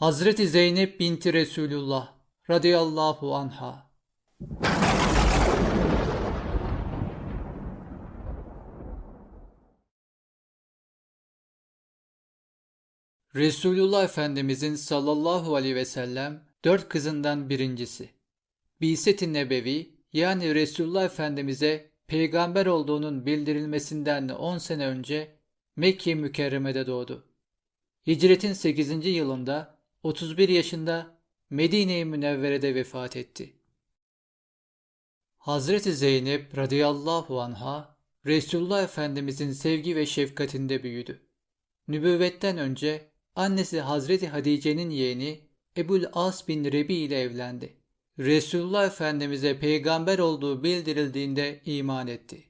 Hazreti Zeynep binti Resulullah radıyallahu anha. Resulullah Efendimizin sallallahu aleyhi ve sellem dört kızından birincisi. Biset-i Nebevi yani Resulullah Efendimiz'e peygamber olduğunun bildirilmesinden 10 sene önce Mekke-i Mükerreme'de doğdu. Hicretin 8. yılında 31 yaşında Medine-i Münevvere'de vefat etti. Hazreti Zeynep radıyallahu anha Resulullah Efendimizin sevgi ve şefkatinde büyüdü. Nübüvvetten önce annesi Hazreti Hatice'nin yeğeni Ebul As bin Rebi ile evlendi. Resulullah Efendimiz'e peygamber olduğu bildirildiğinde iman etti.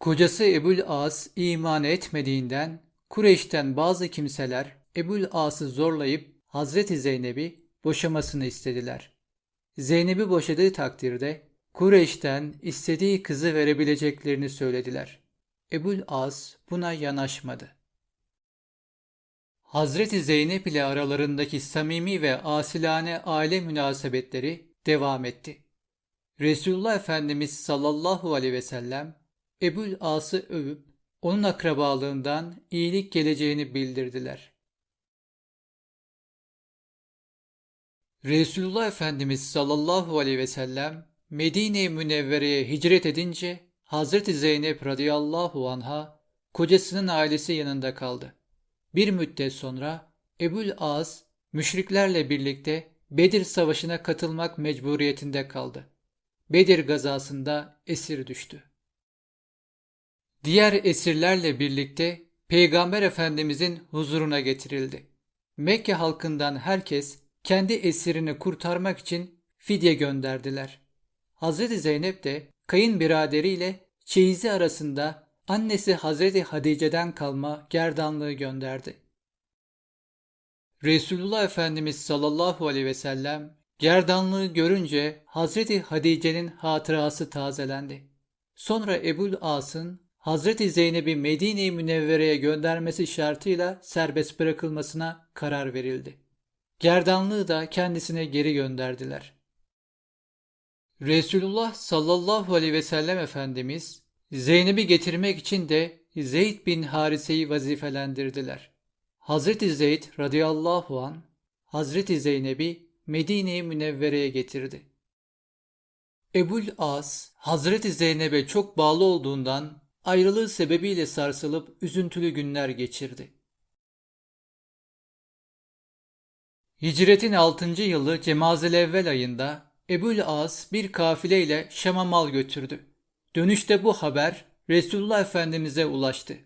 Kocası Ebul As iman etmediğinden Kureyş'ten bazı kimseler Ebul As'ı zorlayıp Hazreti Zeynep'i boşamasını istediler. Zeynep'i boşadığı takdirde Kureyş'ten istediği kızı verebileceklerini söylediler. Ebul As buna yanaşmadı. Hazreti Zeynep ile aralarındaki samimi ve asilane aile münasebetleri devam etti. Resulullah Efendimiz sallallahu aleyhi ve sellem Ebul As'ı övüp onun akrabalığından iyilik geleceğini bildirdiler. Resulullah Efendimiz sallallahu aleyhi ve sellem Medine-i Münevvere'ye hicret edince Hazreti Zeynep radıyallahu anha kocasının ailesi yanında kaldı. Bir müddet sonra Ebul Az müşriklerle birlikte Bedir Savaşı'na katılmak mecburiyetinde kaldı. Bedir gazasında esir düştü. Diğer esirlerle birlikte Peygamber Efendimizin huzuruna getirildi. Mekke halkından herkes kendi esirini kurtarmak için fidye gönderdiler. Hazreti Zeynep de kayınbiraderiyle çeyizi arasında annesi Hazreti Hatice'den kalma gerdanlığı gönderdi. Resulullah Efendimiz sallallahu aleyhi ve sellem gerdanlığı görünce Hazreti Hatice'nin hatırası tazelendi. Sonra Ebul As'ın Hazreti Zeynep'i Medine-i Münevvere'ye göndermesi şartıyla serbest bırakılmasına karar verildi. Gerdanlığı da kendisine geri gönderdiler. Resulullah sallallahu aleyhi ve sellem Efendimiz Zeynep'i getirmek için de Zeyd bin Harise'yi vazifelendirdiler. Hazreti Zeyd radıyallahu an Hazreti Zeynep'i Medine-i Münevvere'ye getirdi. Ebul As, Hazreti Zeynep'e çok bağlı olduğundan ayrılığı sebebiyle sarsılıp üzüntülü günler geçirdi. Hicretin 6. yılı Cemazil-Evvel ayında Ebul As bir kafileyle Şam'a mal götürdü. Dönüşte bu haber Resulullah Efendimiz'e ulaştı.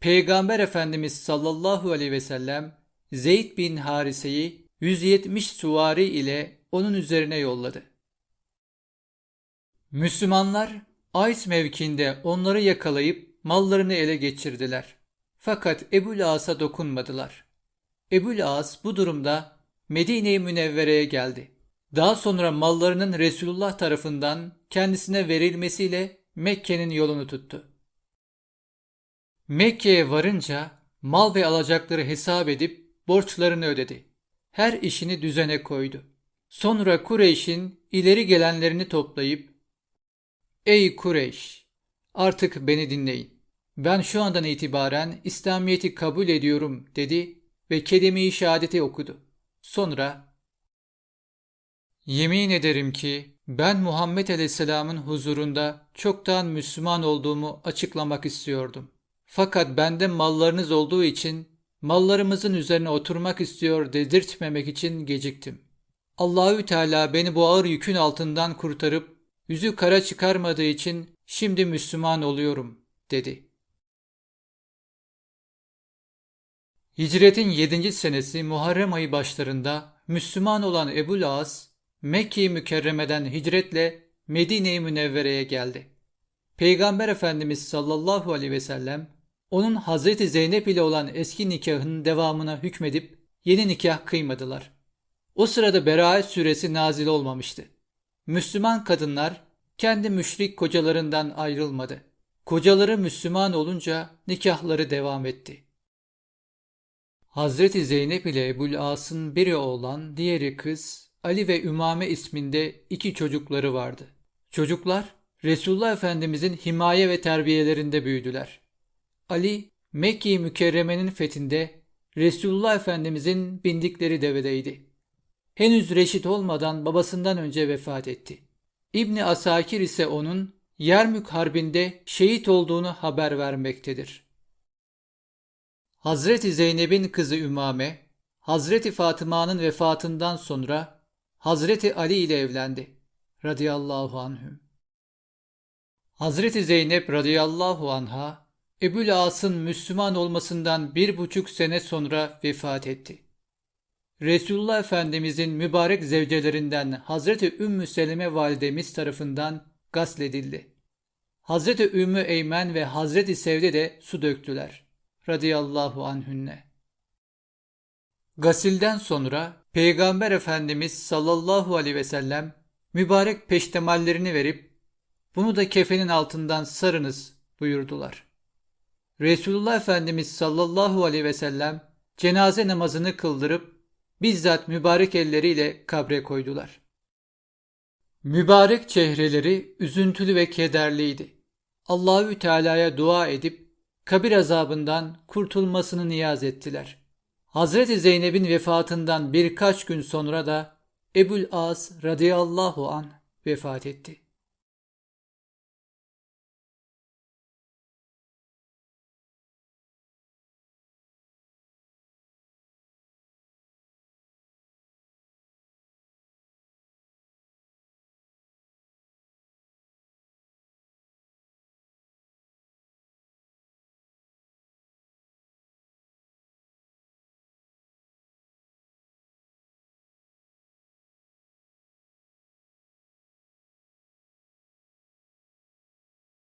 Peygamber Efendimiz sallallahu aleyhi ve sellem Zeyd bin Harise'yi 170 suvari ile onun üzerine yolladı. Müslümanlar Ays mevkinde onları yakalayıp mallarını ele geçirdiler. Fakat Ebul As'a dokunmadılar. Ebul As bu durumda Medine-i Münevvere'ye geldi. Daha sonra mallarının Resulullah tarafından kendisine verilmesiyle Mekke'nin yolunu tuttu. Mekke'ye varınca mal ve alacakları hesap edip borçlarını ödedi. Her işini düzene koydu. Sonra Kureyş'in ileri gelenlerini toplayıp Ey Kureyş! Artık beni dinleyin. Ben şu andan itibaren İslamiyet'i kabul ediyorum dedi ve kelime-i şehadeti okudu. Sonra Yemin ederim ki ben Muhammed Aleyhisselam'ın huzurunda çoktan Müslüman olduğumu açıklamak istiyordum. Fakat bende mallarınız olduğu için mallarımızın üzerine oturmak istiyor dedirtmemek için geciktim. Allahü Teala beni bu ağır yükün altından kurtarıp yüzü kara çıkarmadığı için şimdi Müslüman oluyorum dedi. Hicretin 7. senesi Muharrem ayı başlarında Müslüman olan Ebul As Mekke-i Mükerreme'den hicretle Medine-i Münevvere'ye geldi. Peygamber Efendimiz sallallahu aleyhi ve sellem onun Hazreti Zeynep ile olan eski nikahının devamına hükmedip yeni nikah kıymadılar. O sırada Beraat suresi nazil olmamıştı. Müslüman kadınlar kendi müşrik kocalarından ayrılmadı. Kocaları Müslüman olunca nikahları devam etti. Hazreti Zeynep ile Ebul As'ın biri oğlan, diğeri kız, Ali ve Ümame isminde iki çocukları vardı. Çocuklar Resulullah Efendimizin himaye ve terbiyelerinde büyüdüler. Ali Mekke-i Mükerreme'nin fethinde Resulullah Efendimizin bindikleri devedeydi. Henüz reşit olmadan babasından önce vefat etti. İbni Asakir ise onun Yermük Harbi'nde şehit olduğunu haber vermektedir. Hazreti Zeynep'in kızı Ümame, Hazreti Fatıma'nın vefatından sonra Hazreti Ali ile evlendi. Radıyallahu anhüm. Hazreti Zeynep radıyallahu anha, Ebul As'ın Müslüman olmasından bir buçuk sene sonra vefat etti. Resulullah Efendimizin mübarek zevcelerinden Hazreti Ümmü Seleme validemiz tarafından gasledildi. Hazreti Ümmü Eymen ve Hazreti Sevde de su döktüler. Radıyallahu anhünne. Gasilden sonra Peygamber Efendimiz sallallahu aleyhi ve sellem mübarek peştemallerini verip bunu da kefenin altından sarınız buyurdular. Resulullah Efendimiz sallallahu aleyhi ve sellem cenaze namazını kıldırıp bizzat mübarek elleriyle kabre koydular. Mübarek çehreleri üzüntülü ve kederliydi. Allahü Teala'ya dua edip kabir azabından kurtulmasını niyaz ettiler. Hazreti Zeynep'in vefatından birkaç gün sonra da Ebul As radıyallahu an vefat etti.